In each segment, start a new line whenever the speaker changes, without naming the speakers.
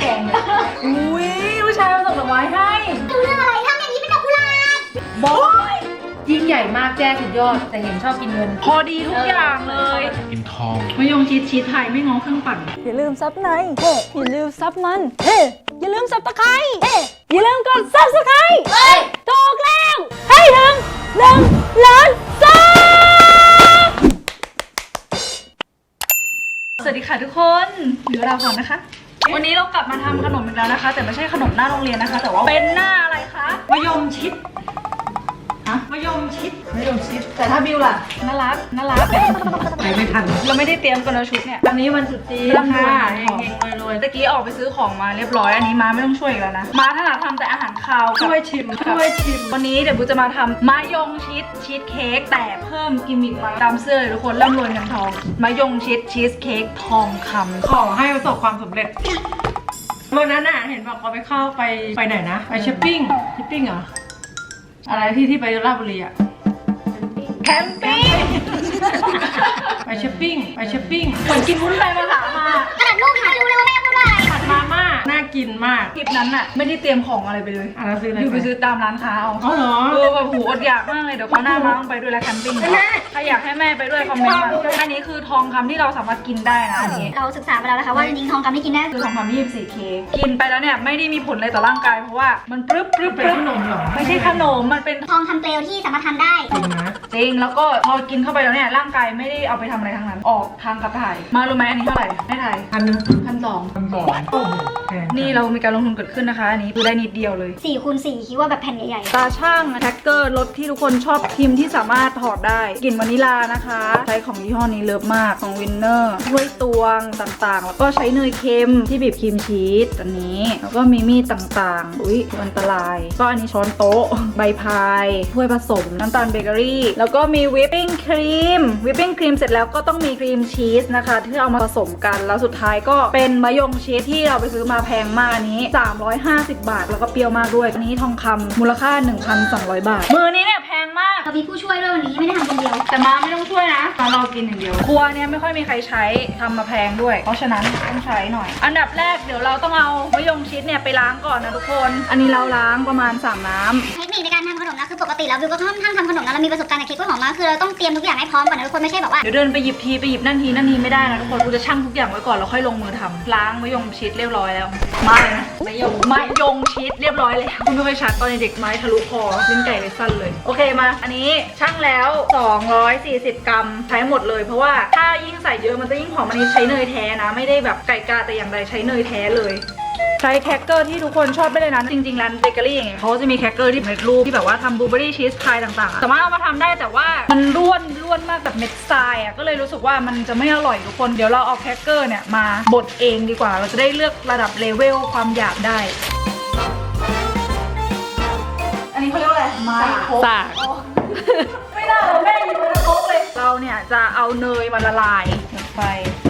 แดงเลย
อุ้ยผู้ชายมาส่งดอกไม้ให้
ดูเรื่องอะไรทำอย่างนี้เป็นดอกกุหลาบ
บอย
ยิ่งใหญ่มากแจ้สุดยอด แต่เห็นชอบกินเงิน
พอดีทุกอย่างเลย
กินทอง
มายงชีสชีสไทยไม่ง้อเครื่องปั่น
อย่าลืมซับในเฮ้อย่าลืมซับมันเฮ้อย่าลืมซับตะไคร้เฮ้อย่าลืมกดซับสไครต์เฮ้ยถูกแล้วให้ถึงหนึ่งล้านซับ
สวัสดีค่ะทุกคนหรือเราก่อนนะคะ วันนี้เรากลับมาทำขนมอีกแล้วนะคะ แต่ไม่ใช่ขนมหน้าโรงเรียนนะคะ แต่ว่าเป็นหน้าอะไรคะมะยมชิด ฮะมะยมชิด
ไม่ลงชิปแต่ถ้าบิวล่ะ
น่ารักน่ารัก
ไปไม่ทัน
เราไม่ได้เตรียมกันแล้วชุดเนี่ย
วันนี้วันสุดจีน
ร่ำรวย
ค่ะ
เฮงๆรวยๆตะกี้ออกไปซื้อของมาเรียบร้อย อันนี้มาไม่ต้องช่วยอีกแล้วนะ มาถนัดทำแต่อาหารคาวกับ
ช่วยชิม
ช่วยชิม วันนี้เดี๋ยวบูจะมาทำมายงชิดชีสเค้กแต่เพิ่มกิมมิคมาตามเสื้อเลยทุกคนร่ำรวยเงินทองมายงชิดชีสเค้กทองคำ
ขอให้ประสบความสำเร็จวันนั้นน่ะเห็นบอกเราไปเข้าไปไปไหนนะ ไปช้อปปิ้งช้อปปิ้งเหรอ อะไรที่ที่ไปราชบุรีอะ
แคมปิ้ง
ไปช้อปปิ้งไปช้อปปิ้ง
เหมือนกินวุ้นใบมะขามมา
ขนาดลูกยังไม่รู้เลยว่าแม่
กินมาก
คลิปนั้นน่ะไม่ได้เตรียมของอะไรไปเลย
อะเราซื้ออะไร
อยู่ไปซื้อตามร้านค้าเอา
อ๋อเหรอ
เออแบบหูอดอยากมากเลยเดี๋ยวเขาวหน้ามาต้องไปด้วยแล้วแคมปิ้งถ้าอยากให้แม่ไปด้วยคอมเมนต์มาอันนี้คือทองคำที่เราสามารถกินได้นะอันนี้
เราศึกษาไปแล้วนะคะว่าจริงๆทองคำที่กินได้
คือทองคำ24เคกกินไปแล้วเนี่ยไม่ได้มีผลอะไรต่อร่างกายเพราะว่ามันปรึ๊บปรึ๊บ
เป็น
ปรึ๊บ
ขนมเหรอ
ไม่ใช่ขนมมันเป็น
ทองคำเปลวที่สามารถทานได้
จริงนะ
จริงแล้วก็พอกินเข้าไปแล้วเนี่ยร่างกายไม่ได้เอาไปทำอะไรทั้งนั้น ออกทางขับถ่าย มารู้ไหมอันนี้เท่าไหร่ไม่ถ่าย
พันหนึ่ง
พันสอง
พันสองโอ้โหแพง
นี่เรามีการลงทุนเกิดขึ้นนะคะอันนี้ดูได้นิดเดียวเลย
4คูณ4คิดว่าแบบแผ่นใหญ่
ตาช่างแท็กเกอร์รถที่ทุกคนชอบพิมพ์ที่สามารถถอดได้กลิ่นวานิลานะคะ ใช้ของยี่ห้อนี้เลิฟมากของวินเนอร์ถ้วยตวงต่างๆ แล้วก็ใช้เนยเค็มที่บีบครีมชีสอันนี้ แล้วก็มีมีดต่างๆ อุ๊ยอันตราย ก็อันนี้ช้อนโต๊ะ ใบพายถ้วยผสมน้ำตาลเบเกอรี่ แล้วก็มีวิปปิ้งครีมวิปปิ้งครีมเสร็จแล้วก็ต้องมีครีมชีสนะคะที่เอามาผสมกันแล้วสุดท้ายก็เป็นมะยงชีสที่เราไปซื้อมาแพงมากอันนี้ 350 บาท แล้วก็เปรี้ยวมากด้วย อันนี้ทองคำมูลค่า 1,200 บาท มือนี้เนี่ยแพงมาก
ๆเรามีผู้ช่วยด้วยวันนี้ไม่ได้ทำคนเดียว
แต่มาไม่ต้องช่วยนะมาเรากินอย่างเดียว ครัวเนี่ยไม่ค่อยมีใครใช้ทำมาแพงด้วย เพราะฉะนั้นต้องใช้หน่อย อันดับแรกเดี๋ยวเราต้องเอามะยงชิดเนี่ยไปล้างก่อนนะทุกคน อันนี้เราล้างประมาณ3น้ำ
เทคนิคในการทำขนมนะคือปกติแล้ววิวก็ค่อนข้างทำขนมนะเรามีประสบการณ์กับเค้กกล้วยหอมมากคือเราต้องเตรียมทุกอย่างให้พร้อมก่อนนะทุกคนไม่ใช่แบบว่า
เดี๋ยวเดินไปหยิบทีไปหยิบนั่นทีนั่นทีไม่ได้นะทุกคนกูจะชั่งทุกอย่างไว้ก่อนแล้วค่อยลงมือทำล้างมะยงชิดเรียบร้อยแล้วมาเลยนะมะยงมะยงชิดเรียบร้อยแล้วคุณไม่เคยชัดตอนเด็กๆไม้ทะลุคอลิ้นไก่เลยสั้นเลย โอเคมา อันนี้ชั่งแล้ว 240 กรัมใช้หมดเลย เพราะว่าถ้ายิ่งใส่เยอะมันจะยิ่งหอมอันนี้ใช้เนยแท้นะ ไม่ได้แบบไก่กาแต่อย่างใดใช้เนยแท้เลย ใช้แครกเกอร์ที่ทุกคนชอบได้เลยนะ จริงๆร้านเบเกอรี่อย่างเงี้ยเขาจะมีแครกเกอร์ที่เป็นรูปที่แบบว่าทำบลูเบอรี่ชีสพายต่างๆอะสามารถเอามาทำได้แต่ว่ามันร่วนร่วนมากแบบเม็ดทรายอะก็เลยรู้สึกว่ามันจะไม่อร่อยทุกคน เดี๋ยวเราเอาแครกเกอร์เนี่ยมาบดเองดีกว่า เราจะได้เลือกระดับเลเวลความหยาบได้ อันนี้เขาเรียกว่าอะไร ไม้ครก
สาก
ไม่ได้เราแม่หยิบมาโคกเลย เราเนี่ยจะเอาเนยมาละลายลงไปร้อยแล้ว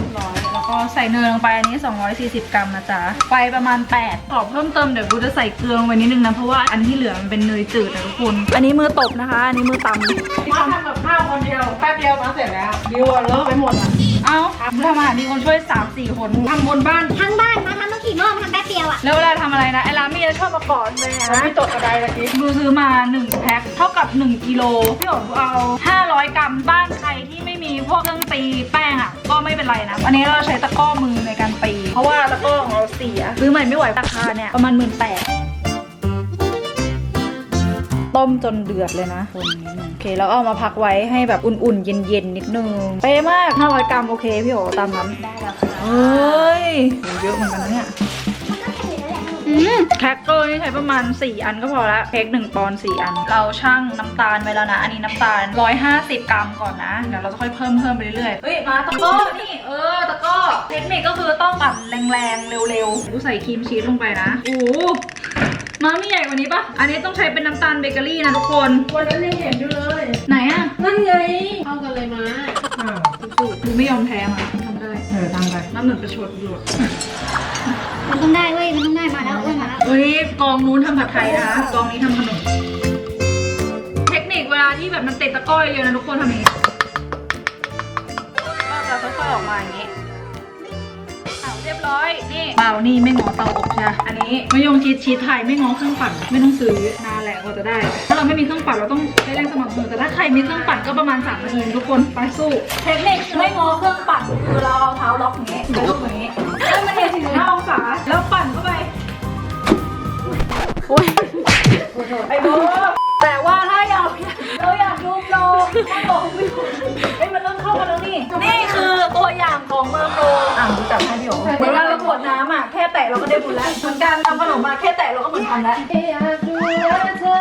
ก็ใส่เนยลงไปอันนี้ 240 กรัมนะจ๊ะไฟประมาณ8ขอเพิ่มเติมเดี๋ยวกูจะใส่เกลือลงไปนิดนึงนะ เพราะว่าอันที่เหลือมันเป็นเนยจืดนะทุกคน อันนี้มือตบนะคะ อันนี้มือตำ
มาทำกับข้าวคนเดียว แป๊บเดียวมาเสร็จแล้วดิวเลอะไปหมดอะ
เอ้าทำอาหารมีคนช่วย3-4คน
ทำบนบ้าน
ทั้งบ้านมาทำต้องขี่หม้อมาทำแป๊บเดียวอะ
แล้วเวลาทำอะไรนะไอ้ร้านมีจะชอบมาก่อนเลย
แล้ว
นะ
พี่ตดอะไรตะกี้
ดูซื้อมา 1 แพ็คเท่ากับ 1กิโลพี่โอ๋เอา 500 กรัมบ้านใครที่ไม่มีพวกเครื่องตีแป้งอะก็ไม่เป็นไรนะ อันนี้เราใช้ตะกร้อมือในการตี เพราะว่าตะกร้อของเราเสียซื้อใหม่ไม่ไหวราคาเนี่ยประมาณ1 8ื่น ต้มจนเดือดเลยนะคนนิดนึงโอเค แล้วเอามาพักไว้ให้แบบอุ่นๆ เย็นๆ นิดนึง เป๊ะมาก 500 กรัมโอเคพี่โอ๋ตามนั้น
ได้แล้วค่ะ
เฮ้ยเยอะเหมือนกันนะเนี่ย
อืม
แครกเกอร์นี่ใช้ประมาณ 4 อันก็พอละเค้ก1ปอนด์4อัน เราช่างน้ำตาลไว้แล้วนะ อันนี้น้ำตาล 150 กรัมก่อนนะ เดี๋ยวเราจะค่อยเพิ่มเพิ่มไปเรื่อยๆเฮ้ย มาตะกร้อนี่เออตะกร้อเทคนิคก็คือต้องปั่นแรงๆ เร็วๆ กูใส่ครีมชีสลงไปนะโอ้โห มาไม่ใหญ่กว่านี้ปะอันนี้ต้องใช้เป็นน้ำตาลเบเกอรี่นะทุกคน
วันนั้นยังเห็นอยู่เลย
ไหนอะ
นั่นไงเข้ากันเลยมาอ่า
สูตรดูไม่ยอมแพ้มาทำได้
เออทำไป
น้ำเหมือนประชดอยู่อะ
มันต้องได้เว้ย มันต้องได้มาแล้วเว้ยมาแล้ว
เฮ้ยกองนู้นทำผัดไทยนะคะกองนี้ทำขนม เทคนิคเวลาที่แบบมันติดตะกร้อเยอะๆนะทุกคนทำอย่างนี้ก็จะค่อยๆออกมาอย่างนี้อ้าวเจ๊ รียบร้อยนี่เปล่านี่ไม่งอเตาอบใช่ปะอันนี้มะยงชีสชีสไทยไม่งอเครื่องปั่นไม่ต้องซื้อนานแหละกว่าจะได้ ถ้าเราไม่มีเครื่องปั่นเราต้องใช้แรงสมัครมือแต่ถ้าใครมีเครื่องปั่นก็ประมาณ3นาทีทุกคนไปสู้เทคนิคไม่งอเครื่องปั่นคือเราเอาเท้าล็อกอย่างนี้ล็อกอย่างนี้ให้มันเท45องศาแล้วปั่นเข้าไปโอ้ยไอ้โบ โปรถ้าบอกไม่ถูกเอ้ยมันเริ่มเข้ามาแล้วนี่นี่คือตัวอย่างของเมอร์โปรอะดูจับให้พี่โอ๋เวลาเรากดน้ำอะแค่แตะเราก็ได้บุญแล้วเหมือนการทำขนมมาแค่แตะเราก็เหมือนทำแล้ว
อยากดูแลเธอ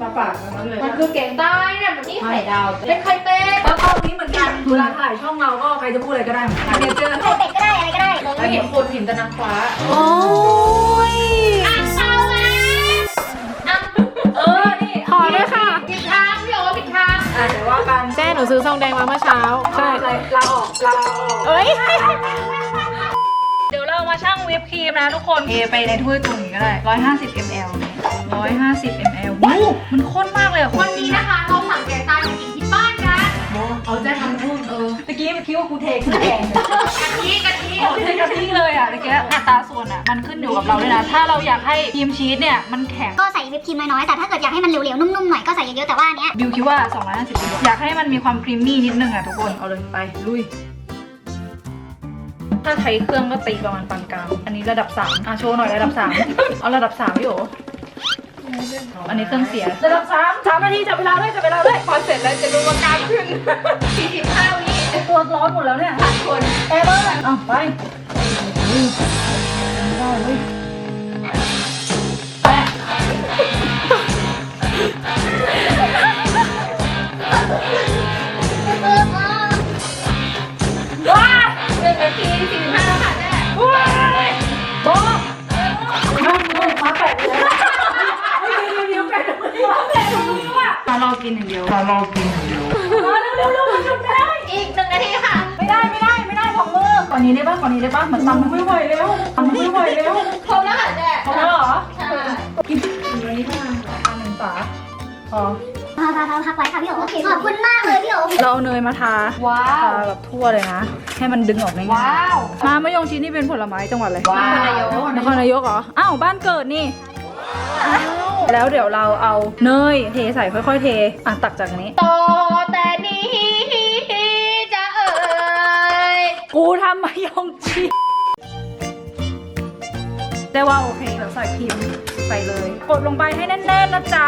มาปากนั้นเลย
มันคือเก่งใต้เนี่ยมันนี่ไข่ดาวเป็นไข่เป็ด
แล้วก็นี้เหมือนกันเวลาถ่ายช่องเราก็ใครจะพูดอะไรก็ได้เหมือนกันเนเจอร์
ไข่เป็ดก็ได้อะไรก็ได้
มองไม่เห็นคนเห็นแต่นางฟ้า
โอ้ย
อะเดี๋
ยวว่ากัน
แจ้หนูซื้อซองแดงมาเมื่อเช้า
ใช่ลาออกลาออก
เอ้ย
เดี๋ยวเรามาชั่งวิปครีมนะทุกคนเทไปในถ้วยตรงนี้ก็ได้ 150 ml 150 ml วู้มันข้นมากเลยอะ
วันนี้นะคะเราสั่งแกงใต้มากินที่บ้านกัน
เอาใจทำพุ่นเออ ตะกี้มันคิดว่ากูเทขึ้นแกงเลย
กะทิกะทิ
โอ้เทกะทิเลยอะตะกี้อัตราส่วนอะมันขึ้นอยู่กับเราด้วยนะ ถ้าเราอยากให้ครีมชีสเนี่ยมันแข็ง
ก็ใส่วิปครีมน้อยๆ แต่ถ้าเกิดอยากให้มันเหลวๆ นุ่มๆ หน่อยก็ใส่เยอะๆ แต่ว่าอันเนี้ย
บิวคิดว่า 250กิโลอยากให้มันมีความครีมมี่นิดนึงอะทุกคน เอาเลยไปลุย ถ้าใช้เครื่องก็ตีประมาณปานกลาง อันนี้ระดับ3อะโชว์หน่อยระดับ3เอาระดับ3พี่โออันนี้เครื่องเสียระดับ3 3นาทีจับเวลาด้วยจับเวลาด้วย
พอเสร็จแล้วจะดูว่าการขึ้น45วิ
ไอ ตัวร้อนหมดแล้วเนี่ย
คน
แอร์เบอร์อะไปว้า
หนึ่งนาที45ค่ะแม่
ว้ายโบน้ำมือมาแปะเลยเฮ้ยเดี๋ยวเดี๋ยวแปะตรงนี้าแปะตรงนี้ว่ะมารอกินอย่างเดียวมารอกินอย่างเดียว นนี้ได้ป่ะก่อนนี้ได้ป่ะเหมือนตำมันไม่ไหวแล้วตำมันไม่ไหวแล้ว
ครบแล้วค่ะแม่
พอแล้วเหรอ
ใช่
กินอันนี้ค่ะอันหนึ่งฝาพอ
พาพาพาพักไว้ค่ะพี่โอ๋ขอบคุณมากเลยพี่โอ๋
เราเอาเนยมาทา
ว้า
ทาวแบบทั่วเลยนะ ให้มันดึงออกง่ายๆ
ว้าว
มามะยงชิดนี่เป็นผลไม้จังหวัดอะไร
ว้าวนายก
นครนายกเหรออ้าวบ้านเกิดนี่แล้วเดี๋ยวเราเอาเนยเทใส่ค่อยๆเทอะตักจากนี้
ต่อแต่นี้จะเอ่ย
กูทำมายงชิดได้ว่าโอเคเดี๋ยวใส่พิมพ์ใส่เลย กดลงไปให้แน่นๆนะจ๊ะ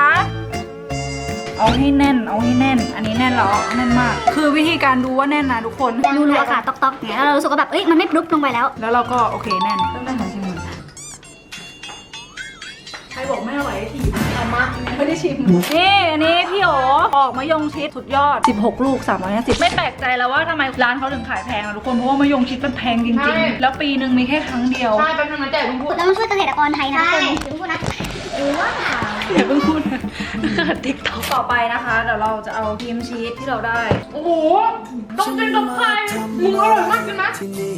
เอาให้แน่น เอาให้แน่น อันนี้แน่นแล้วแน่นมาก คือวิธีการดูว่าแน่นนะทุกคน
รูๆอากาศต๊อกๆอย่างเงี้ยแล้วเรารู้สึกว่าแบบ เอ้ย มันไม่ปลุ๊บลงไปแล้ว
แล้วเราก็โอเคแน่น ใครบอกไม่อร่อยให้ทีเอามาไม่ได้ชิม นี่อันนี้พี่โอออกมายงชิดสุดยอด 16 ลูก 350 ไม่แปลกใจแล้วว่าทำไมร้านเขาถึงขายแพงนะทุกคนเพราะว่ามายงชิดมันแพงจริงๆ แล้วปีหนึ่งมีแค่ครั้งเดียว
ใช่แป๊บนึงนะแต่คุณพูด
แล้วมันช่วยเกษตรกรไทยนะทุกคนถึงพูดนะ
อย่าเพิ่งพูดนะเกิดติ๊กต็อกต่อไปนะคะเดี๋ยวเราจะเอาครีมชีสที่เราได้
โอ้โหต้องกินกับไข่มึงอร่อยมากกินไหม
ที่นี่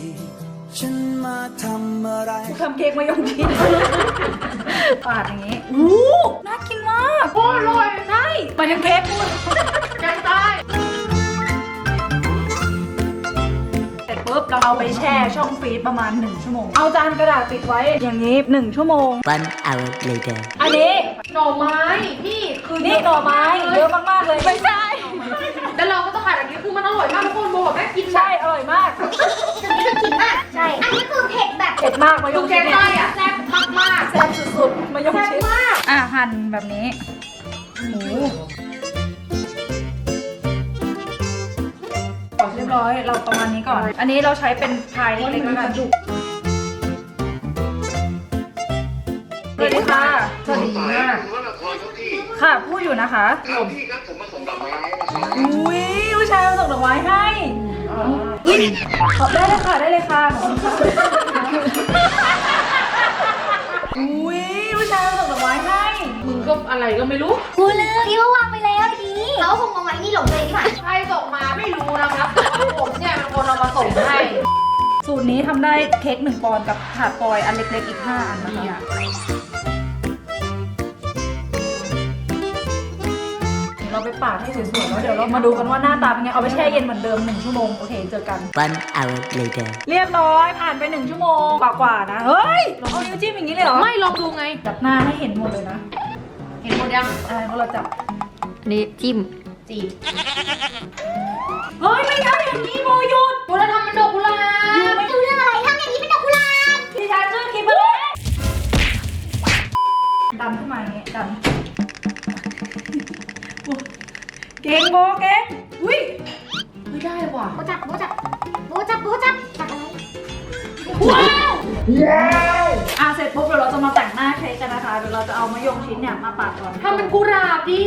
ฉันมาทำอะไร
ทำเค้กมายงชิดปาดอย่างนี้อู้น่ากินมาก
โอ้อร่อย
ใช่หมายถึงเค้กพูด
แกงใต้
เสร็จปุ๊บเราเอาไปแช่ช่องฟรีซประมาณ 1 ชั่วโมง เอาจานกระดาษปิดไว้อย่างนี้ 1 ชั่วโมง
One hour later.
อันนี้
หน่อไม้ นี่คือ
นี่หน่อไม้เยอะมากๆเลยไม่ใช่
แล้วเราก็ต้องขายแบบนี้คือมันอร่อยมากทุกคนบอกแม่กิน
ใช่อร่อยมาก
จุดนี้คือขิงมาก ใช่ อันนี้คือเผ็ดแบบ
เผ็ดมากมาย
ดู
ง
แก
ชิด
ง
เนี่ย
ใต้อะแซ่บมาก
แซ่บสุดๆมายงชิดอะหั่นแบบนี้หมูเรียบร้อยเราประมาณนี้ก่อน อันนี้เราใช้เป็นพายเล็กๆแล้วกันสวัสดีค่ะ
ๆสวัสดีมาก
ค่ะพูดอยู่นะคะ
พี่ครับผมมาส่งดอกไม้ให้นะครับ
อุ้ยผู้ชายมาส่งดอกไม้ให้อุ๊ยขอบได้เลยค่ะได้เลยค่ะขอบคุณค่ะอุ้ยผู้ชายมาส่งดอกไม้ให้
มึงก็อะไรก็ไม่รู้
กูลืมพี่ว่าวางไปแล้วทีเขาคงมองไว้นี่หลงเลยที่ผ่าน
ใครส่งมาไม่รู้นะครับแต่ว่าผมเนี่ยเป็นคนเอามาส่งให้
สูตรนี้ทำได้เค้กหนึ่งปอนด์กับถาดฟอยล์อันเล็กๆอีก5อันนะคะ เราไปปาดให้สวยๆแล้วเดี๋ยวเรามาดูกันว่าหน้าตาเป็นไง เอาไปแช่เย็นเหมือนเดิม1ชั่วโมง โอเค เจอกัน
One hour later.
เรียบร้อยผ่านไป 1 ชั่วโมงกว่าๆนะ เฮ้ยเอานิ้วจิ้มอย่างนี้เลยเหรอ
ไม่ลองดูไง
จับหน้าให้เห็นหมดเลยนะ
เห็นหมดยัง
อ่าเพราะเราจับ
อันนี้จิ้ม
จีบ
เฮ้ยไม่ได้อย่างนี้โมหยุด
กูจะทำมันดอก
เก่
งโบเก่งอุ้ย
ไม่ได้ว่ะ
โบจับโบจับโบจับโบจับจับอะไร
อะเสร็จปุ๊บเดี๋ยวเราจะมาแต่งหน้าเค้กกันนะคะเดี๋ยวเราจะเอามะยงชิดเนี่ยมาปาดก่อน
ทำเป็นกุหลาบดิ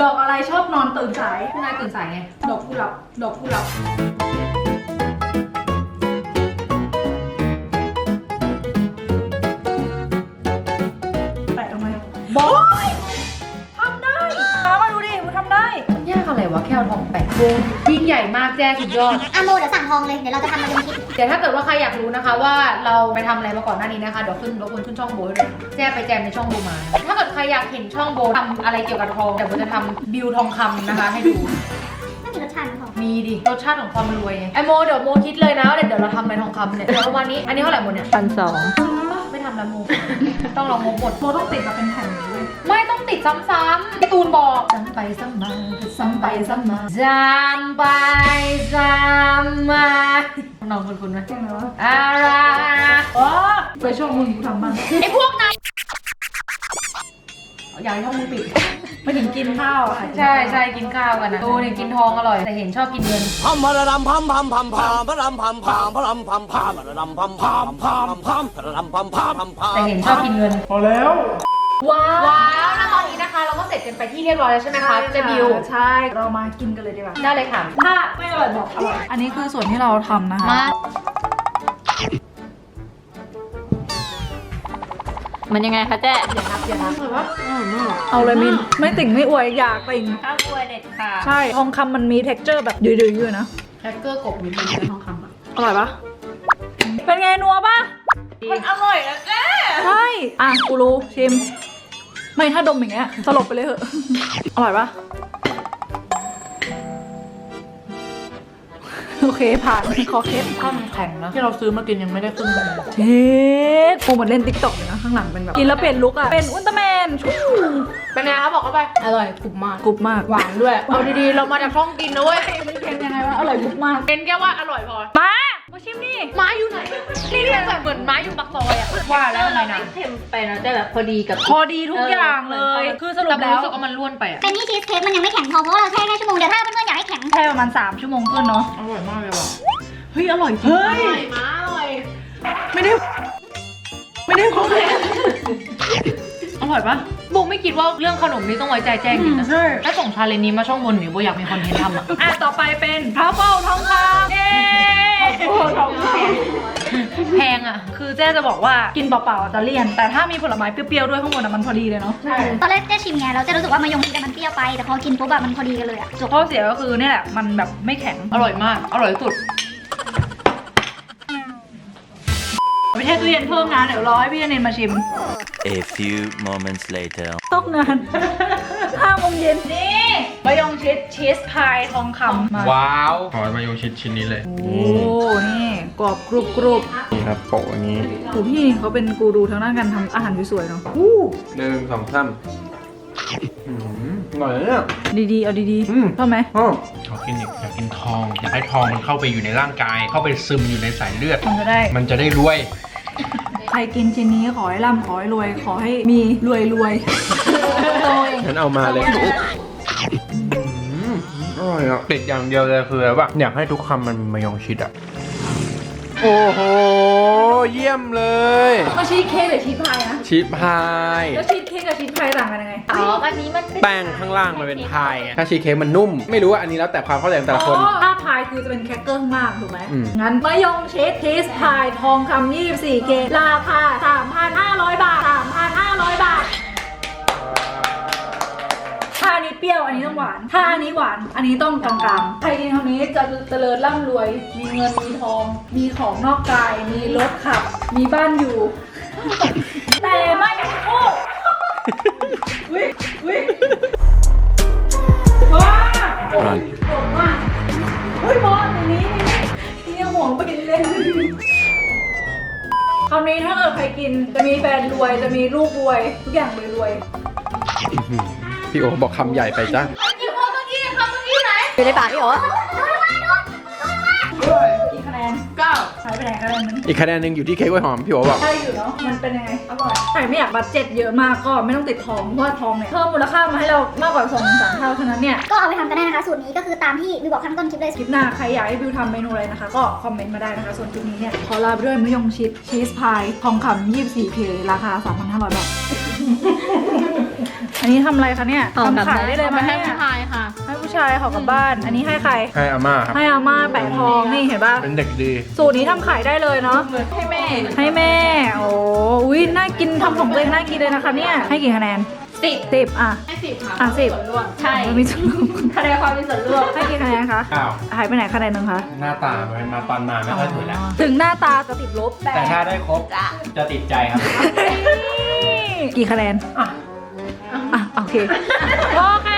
ดอกอะไรชอบนอนตื่นสาย
คุณนายตื่นสายไง
ดอกกุหลาบดอกกุหลาบ
เอาทองแปะโบยิ่งใหญ่มากแจ้สุดยอด
อะโมเดี๋ยวสั่งทองเลย เดี๋ยวเราจะทำมายงชิด
เดี๋ยวถ้าเกิดว่าใครอยากรู้นะคะ ว่าเราไปทำอะไรมาก่อนหน้านี้นะคะเดี๋ยวขึ้นรบกวนขึ้นช่องโบให้ด้วยแจ้ไปแจมในช่องโบมา ถ้าเกิดใครอยากเห็นช่องโบทำอะไรเกี่ยวกับทองเดี๋ยวโบจะทำบิวทองคำนะคะให้ดู
ไม่มีรสชาตินะทอง
มีดิรสชาติของความรวยไงไอโมเดี๋ยวโมคิดเลยนะว่าเดี๋ยวเราทำอะไรทองคำเนี่ยเดี๋ยววันนี้อันนี้เท่าไหร่หมดเนี่ย
พันสอง
ไม่ทำแล้วโม ต้องลองโมหมด
โมต้องติดมาเป็นแผ่นอย่างนี้เลย
ไม่ต้องติดซ้ำๆพี่ตูนบอกซ้ำไปซ้ำมาซ้ำไปซ้ำมาซ้ำไปซ้ำมาน้องคุณคุณไหม
ใช่ไหมวะ
อะไร
อ๋อไปช่วงมึงกูทำบ้าง
ไอพวกนั้นอยากให้ช่องมึงปิด
ไม่ถึงกินข้าวอะ
ใช่ใช่กินข้าวกันนะดูเนี่ยกินทองอร่อย แต่เห็นชอบกินเงิน
พัมพะระดำพัมพัมพัมพามพะรำพัมพามพะรำพัมพามพะระดำพัมพามพามพามพะระดำพัมพามพัมพาม
แต่เห็นชอบกินเงิน
พอแล้ว
ว้าว
ว้าว แล้วตอนนี้นะคะเราก็เสร็จกันไปที่เรียบร้อยแล้วใช่ไหมคะเจบิว
ใช่ เรามากินกันเลยดีกว่า
ได้เลยค่ะ
ถ้าไม่อร่อยบอกอร่อยอันนี้คือส่วนที่เราทำนะคะ
มา
มันยังไงคะแจ๊
อย่าทับอย่าทับเลยว่า
เอาเลยมิน ไม่ติ่งไม่อวยอยากติ่ง
ข้าวกล้วยเด็ดค่ะ
ใช่ ทองคำมันมี t e x t อร์แบบดื้อๆอยู่นะ
แครกเกอร์กบวิธีใช้ทองคำอะ
อร่อยปะเป็นไงนัวปะ
มันอร่อยนะแจ้
ใช่ อะ กูรู้ชิม ไม่ถ้าดมอย่างเงี้ยสลบไปเลยเหอะ อร่อยปะโอเค ผ่านขอเคส
ข้าวมันแข็งนะที่เราซื้อมากินยังไม่ได้ขึ้นเลย
เทสโอ้เหมือนเล่นติ๊กต็อกเลยนะข้างหลังเป็นแบบกินแล้วเปลี่ยนลุกอะเป็นอุลตร้าแมนชู
เป็นไงคะบอกเข้าไป อร่อยกรุบมาก
กรุบมาก
หวานด้วย เอาดีๆ เรามาจากช่องกินนะเว้ย
มันเป็นยังไงวะ อร่อยกรุบมาก
เป็นแค่ว่าอร่อยพอ
มา มาชิมนี่
ไม้อยู่ไหนนี่เรียกแบบเหมือนไม้อยู่ปากซอยอะว่าแล้วทำไมนะ
เค็มไปนะแต่แบบพอดีกับ
พอดีทุกอย่างเลย คือสรุ
แต่
ป
ผม
แล้ว
รู้สึกว่ามันล้วนไปอะ
เป็นนี่ชีสเค้กมันยังไม่แข็งพอเพราะว่าเราแช่แค่ชั่วโมงเดียวถ้าเพื่อนๆอยากให้แข็ง
แค่ประมาณ3ชั่วโมงขึ้นเนาะ
อร่อยมากเลยว่ะ
เฮ้ยอร่อยจริงเฮ้ย
อร่อยมากอร่อย
ไม่ได้ ไม่ได้พูดเลยอร่อยปะ
โบไม่คิดว่าเรื่องขนมนี้ต้องไว้ใจแจ้งกินนะ
ใช่
ถ้าส่งชาเลนจ์นี้มาช่องบนหนิโบอยากมีคอนเทนต์ทำอะ
อะต่อไปเป็นทรัฟเฟิลทองคำเย้ทองคำ
แพงอะ
คือเจ๊จะบอกว่ากินเปล่าๆจะเลี่ยน แต่ถ้ามีผลไม้เปรี้ยวๆด้วยข้างบนอะมันพอดีเลยเนาะใช่
ตอนแรกเจ๊ชิมไงเราจะรู้สึกว่ามายงชิดอะมันเปรี้ยวไปแต่พอกินปุ๊บแบบมันพอดีกันเลยอะจบ
ข้อเสียก็คือเนี่ยแหละมันแบบไม่แข็ง
อร่อยมากอร่อยสุด
ไม่ใช่ตู้เย็นเพิ่มนะเดี๋ยวรอให้พี่เนนมาชิม
A few moments later.
ตกงาน ห้าโมงเย็นนี่มายองชิดชีสพายทองคำมา
ว้าวขอมายงชิดชิ้นนี้เลย
โอ้นี่กรอบกรุบกรุบ
นี่ครับโปะอย่างนี้
โอ้พี่เขาเป็นกูรูทางด้านการทำอาหารสวยๆเนาะ
หนึ่งสองสามอืมอร่อยนะเนี่ย
ดีๆ เอาดี
อืม
ๆชอบไหม
อ้อ อยากกินอีกอยากกินทองอยากให้ทองมันเข้าไปอยู่ในร่างกาย เข้าไปซึมอยู่ในสายเลือด
มันจะได้
มันจะได้รวย
ใครกินชิ้นนี้ขอให้ร่ำขอให้รวย ขอให้มีรวยรวยๆโตเอง
ฉันเอามาเลยอร่อยอะติดอย่างเดียวเลยคืออะไรวะอยากให้ทุกคำมันมีมายองชิดอะ โอ้โห เยี่ยมเลย
มาชีสเค้กหรือชีสพายนะ
ชีสพาย
แล้วชีสเค้กกับชีส พายต่างกันยังไง
อ๋ออันนี้มันเป็น
แป้งข้างล่างมันเป็นพายไงถ้าชีสเค้กมันนุ่ม ไม่รู้ว่าอันนี้แล้วแต่ความเข้าใจของแต่ละคน
อ๋อถ้าพายคือจะเป็นแครกเกอร์ข้างล่างถูกไหม
อืม
งั้นมะยงชิดชีสพายทองคำ24เกราคา3,500บาท3,500บาท ถ้าอันนี้เปรี้ยวอันนี้ต้องหวาน ถ้าอันนี้หวานอันนี้ต้องกลางๆใครกินเท่านี้จะเจริญร่ำรวย มีเงินมีทอง มีของนอกกาย มีรถขับ มีบ้านอยู่ แต่ไม่ ว้าอะไรผอะเฮ้ยบอสอย่งนี้เนี่ยหมองไปเลยคำนี้ถ้าเกิดใครกินจะมีแฟนรวยจะมีลูกรวย ทุกอย่างรวยรวย
พี่โอบอกคำใหญ่ไปจ้ะ
อยู่เมื่อกี้คำเมื่อ
กี้ไหน อยู่ในปากพี่โอ หายไปไหนคะแนนนึง
อีกคะแนนหนึ่งอยู่ที่เค้กกล้วยหอมพี่โอบอก
ได้อยู่เนาะ มันเป็นยังไง อร่อยใครไม่อยากบัตเจ็ตเยอะมากก็ไม่ต้องติดทองเพราะว่าทองเนี่ยเพิ่มมูลค่ามาให้เรามากกว่า2อสามเท่าเท่านั้นเนี่ย
ก็เอาไปทำกันได้นะคะ สูตรนี้ก็คือตามที่วิวบอกข้างต้นคลิปเลย
คลิปหน้าใครอยากให้บิวทำเมนูอะไรนะคะ ก็คอมเมนต์มาได้นะคะ ส่วนคลิปนี้เนี่ยขอลาไปด้วยมะยงชิดชีสพายทองคำ 24K ราคา 3,500 บาท อันนี้ทำอะไรคะเนี่ยทำขายได้เลยไหมให้ผู้ชายค่ะ ให้ผู้ชายขอกลับบ้าน อันนี้ให้ใคร
ให้อาม่าครับ
ให้อาม่าแปะทองนี่เห็นป่ะ
เป็นเด็กดี
สูตรนี้ทำขายได้เลยเนาะ ให้แม่ ให้แม่ โอ้อุ้ยน่ากินทำของตัวเองน่ากินเลยนะคะเนี่ย ให้กี่คะแนนสิบสิบอะ ให้สิบค่ะอะสิบใช่มีส่วนร่วมคะแนนความมีส่วนร่วมให้กี่คะแนนคะ
อ้าว
หายไปไหนคะแนนหนึงคะ
หน้าตามันมาตอนมาไม่ค่อยสวยแล้ว
ถึงหน้าตาจะติดลบแต่
แต่ถ้าได้ครบจะติดใจครับ
กี่คะแนน อะ อะโอเค โอเค